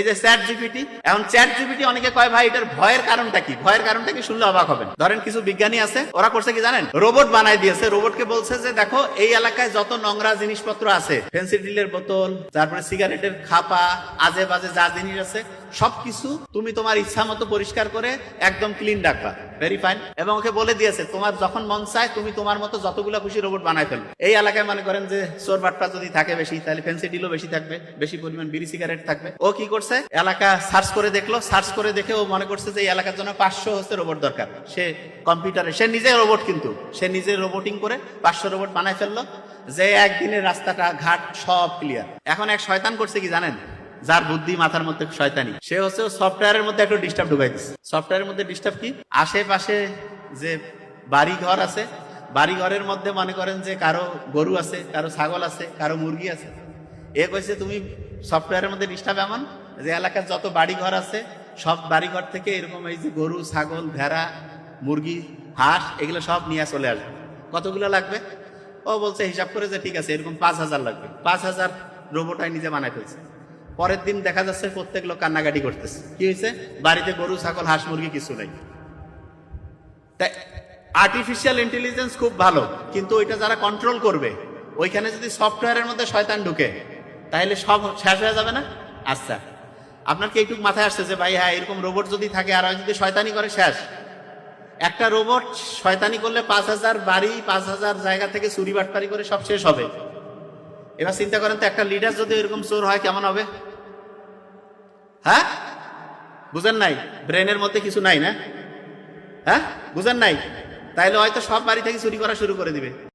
এই যে chat GPT এখন চ্যাট জিপিটি অনেকে কয়, ভাই, এটার ভয়ের কারণটা কি? ভয়ের কারণটা কি শুনলে অবাক হবেন? ধরেন কিছু বিজ্ঞানী আছে, ওরা করছে কি জানেন? রোবট বানাই দিয়েছে রোবটকে বলছে যে, দেখো, এই এলাকায় যত নোংরা জিনিসপত্র আছে ফেন্সি ডিলের বোতল, তারপরে সিগারেটের খাপা আজে বাজে যা জিনিস আছে সবকিছু তুমি তোমার ইচ্ছা মতো পরিষ্কার করে একদম ক্লিন রাখবা। ভেরি ফাইন এবং ওকে বলে দিয়েছে, তোমার যখন মন চায়, তুমি তোমার মতো যতগুলো খুশি রোবট বানাই ফেলো। এই এলাকায় মনে করেন যে, চোর বাটপা যদি থাকে বেশি, তাহলে ফেন্সি ডিলও বেশি থাকবে, বেশি পরিমাণ বিড়ি সিগারেট থাকবে। ও কি করছে? এলাকা সার্চ করে দেখল। সার্চ করে দেখে ও মনে করছে যে, এই এলাকার জন্য পাঁচশো হচ্ছে রোবট দরকার। সে কম্পিউটারে সে নিজে রোবট কিন্তু। সে নিজে রোবোটিং করে পাঁচশো রোবট বানাই ফেলল। যে একদিনের রাস্তাটা, ঘাট সব ক্লিয়ার এখন এক শয়তান করছে কি জানেন? যার বুদ্ধি মাথার মধ্যে শয়তানি। সে হচ্ছে সফটওয়্যারের মধ্যে একটু ডিস্টার্ব ঢুকাই দিচ্ছে সফটওয়্যারের মধ্যে ডিস্টার্ব কি? আশেপাশে যে বাড়ি ঘর আছে বাড়ি ঘরের মধ্যে মনে করেন যে কারও গরু আছে, কারও ছাগল আছে, কারও মুরগি আছে। এ কইছে, তুমি সফটওয়্যারের মধ্যে ডিস্টার্ব এমন যে এলাকার যত বাড়ি ঘর আছে, সব বাড়ি ঘর থেকে এরকম এই যে গরু, ছাগল, ভেড়া, মুরগি, হাঁস, এগুলো সব নিয়ে চলে আসবে। কতগুলো লাগবে? ও বলছে, হিসাব করে যে ঠিক আছে, এরকম পাঁচ হাজার লাগবে। পাঁচ হাজার রোবটাই নিজে বানাই ফেলছে। পরের দিন দেখা যাচ্ছে প্রত্যেক লোক কান্নাকাটি করতেছে। কি হয়েছে বাড়িতে গরু, ছাগল, হাঁস, মুরগি কিছু নাই। তাই আর্টিফিশিয়াল ইন্টেলিজেন্স খুব ভালো, কিন্তু ওইটা যারা কন্ট্রোল করবে, ওইখানে যদি সফটওয়্যারের মধ্যে শয়তান ঢুকে, তাহলে সব শেষ হয়ে যাবে না? আচ্ছা। আপনার কি একটু মাথায় আসছে যে, ভাই হ্যাঁ এরকম রোবট যদি থাকে, আর যদি শয়তানি করে, শেষ। একটা রোবট শয়তানি করলে পাঁচ হাজার বাড়ি, পাঁচ হাজার জায়গা থেকে চুরি বাটপারি করে সব শেষ হবে। এবার চিন্তা করেন তো, একটা লিডার যদি এরকম চোর হয়, কেমন হবে? হ্যাঁ? বুঝেন নাই? ব্রেনের মধ্যে কিছু নাই না? হ্যাঁ? বুঝেন নাই? তাইলে হয়তো সব বাড়ি থেকে চুরি করা শুরু করে দিবে।